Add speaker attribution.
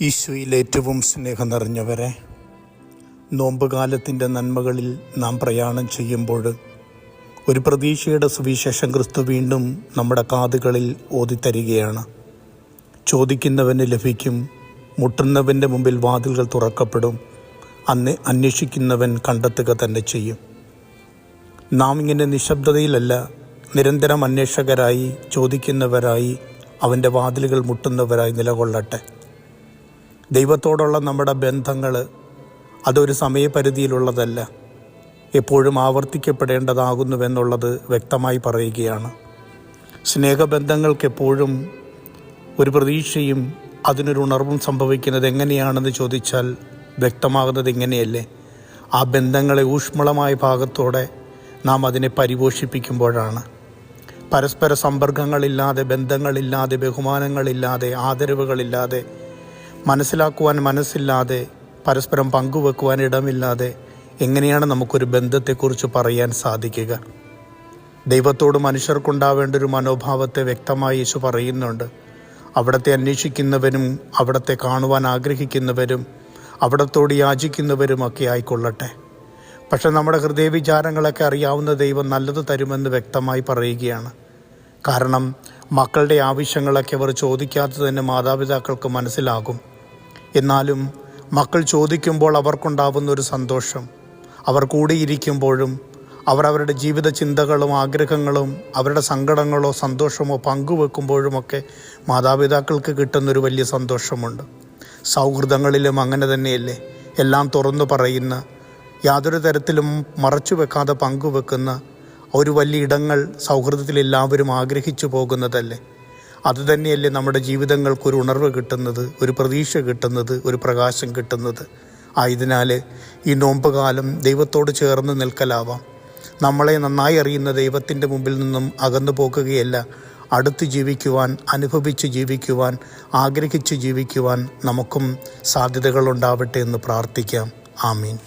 Speaker 1: ഈശോയിൽ ഏറ്റവും സ്നേഹം നിറഞ്ഞവരെ നോമ്പുകാലത്തിന്റെ നന്മകളിൽ നാം പ്രയാണം ചെയ്യുമ്പോൾ ഒരു പ്രതീക്ഷയുടെ സുവിശേഷം ക്രിസ്തു വീണ്ടും നമ്മുടെ കാതുകളിൽ ഓതിത്തരികയാണ്. ചോദിക്കുന്നവന് ലഭിക്കും മുട്ടുന്നവന്റെ മുമ്പിൽ വാതിലുകൾ തുറക്കപ്പെടും അന്ന് അന്വേഷിക്കുന്നവൻ കണ്ടെത്തുക തന്നെ ചെയ്യും. നാം ഇങ്ങനെ നിശബ്ദതയിലല്ല നിരന്തരം അന്വേഷകരായി ചോദിക്കുന്നവരായി അവന്റെ വാതിലുകൾ മുട്ടുന്നവരായി നിലകൊള്ളട്ടെ. ദൈവത്തോടുള്ള നമ്മുടെ ബന്ധങ്ങൾ അതൊരു സമയപരിധിയിലുള്ളതല്ല. എപ്പോഴും ആവർത്തിക്കപ്പെടേണ്ടതാകുന്നുവെന്നുള്ളത് വ്യക്തമായി പറയുകയാണ്. സ്നേഹബന്ധങ്ങൾക്ക് എപ്പോഴും ഒരു പ്രതീക്ഷയും അതിനൊരു ഉണർവും സംഭവിക്കുന്നത് എങ്ങനെയാണെന്ന് ചോദിച്ചാൽ വ്യക്തമാകുന്നത് ഇങ്ങനെയല്ലേ? ആ ബന്ധങ്ങളെ ഊഷ്മളമായ ഭാഗത്തോടെ നാം അതിനെ പരിപോഷിപ്പിക്കുമ്പോഴാണ്. പരസ്പര സമ്പർക്കങ്ങളില്ലാതെ ബന്ധങ്ങളില്ലാതെ ബഹുമാനങ്ങളില്ലാതെ ആദരവുകളില്ലാതെ മനസ്സിലാക്കുവാൻ മനസ്സില്ലാതെ പരസ്പരം പങ്കുവെക്കുവാൻ ഇടമില്ലാതെ എങ്ങനെയാണ് നമുക്കൊരു ബന്ധത്തെക്കുറിച്ച് പറയാൻ സാധിക്കുക? ദൈവത്തോട് മനുഷ്യർക്കുണ്ടാവേണ്ട ഒരു മനോഭാവത്തെ വ്യക്തമായി യേശു പറയുന്നുണ്ട്. അവിടത്തെ അന്വേഷിക്കുന്നവരും അവിടത്തെ കാണുവാൻ ആഗ്രഹിക്കുന്നവരും അവിടത്തോട് യാചിക്കുന്നവരുമൊക്കെ ആയിക്കൊള്ളട്ടെ. പക്ഷെ നമ്മുടെ ഹൃദയവിചാരങ്ങളൊക്കെ അറിയാവുന്ന ദൈവം നല്ലത് തരുമെന്ന് വ്യക്തമായി പറയുകയാണ്. കാരണം മക്കളുടെ ആവശ്യങ്ങളൊക്കെ അവർ ചോദിക്കാത്തത് തന്നെ മാതാപിതാക്കൾക്ക് മനസ്സിലാകും. എന്നാലും മക്കൾ ചോദിക്കുമ്പോൾ അവർക്കുണ്ടാവുന്ന ഒരു സന്തോഷം. അവർ കൂടിയിരിക്കുമ്പോഴും അവർ അവരുടെ ജീവിത ചിന്തകളും ആഗ്രഹങ്ങളും അവരുടെ സങ്കടങ്ങളോ സന്തോഷമോ പങ്കുവെക്കുമ്പോഴുമൊക്കെ മാതാപിതാക്കൾക്ക് കിട്ടുന്നൊരു വലിയ സന്തോഷമുണ്ട്. സൗഹൃദങ്ങളിലും അങ്ങനെ തന്നെയല്ലേ? എല്ലാം തുറന്നു പറയുന്ന യാതൊരു തരത്തിലും മറച്ചു വെക്കാതെ പങ്കുവെക്കുന്ന ഒരു വലിയ ഇടങ്ങൾ സൗഹൃദത്തിൽ എല്ലാവരും ആഗ്രഹിച്ചു പോകുന്നതല്ലേ? അതുതന്നെയല്ലേ നമ്മുടെ ജീവിതങ്ങൾക്ക് ഒരു ഉണർവ് കിട്ടുന്നത് ഒരു പ്രതീക്ഷ കിട്ടുന്നത് ഒരു പ്രകാശം കിട്ടുന്നത്. ആയതിനാൽ ഈ നോമ്പ് കാലം ദൈവത്തോട് ചേർന്ന് നിൽക്കലാവാം. നമ്മളെ നന്നായി അറിയുന്ന ദൈവത്തിന്റെ മുമ്പിൽ നിന്നും അകന്നു പോകുകയല്ല അടുത്ത് ജീവിക്കുവാൻ അനുഭവിച്ച് ജീവിക്കുവാൻ ആഗ്രഹിച്ച് ജീവിക്കുവാൻ നമുക്കും സാധ്യതകളുണ്ടാവട്ടെ എന്ന് പ്രാർത്ഥിക്കാം. ആമീൻ.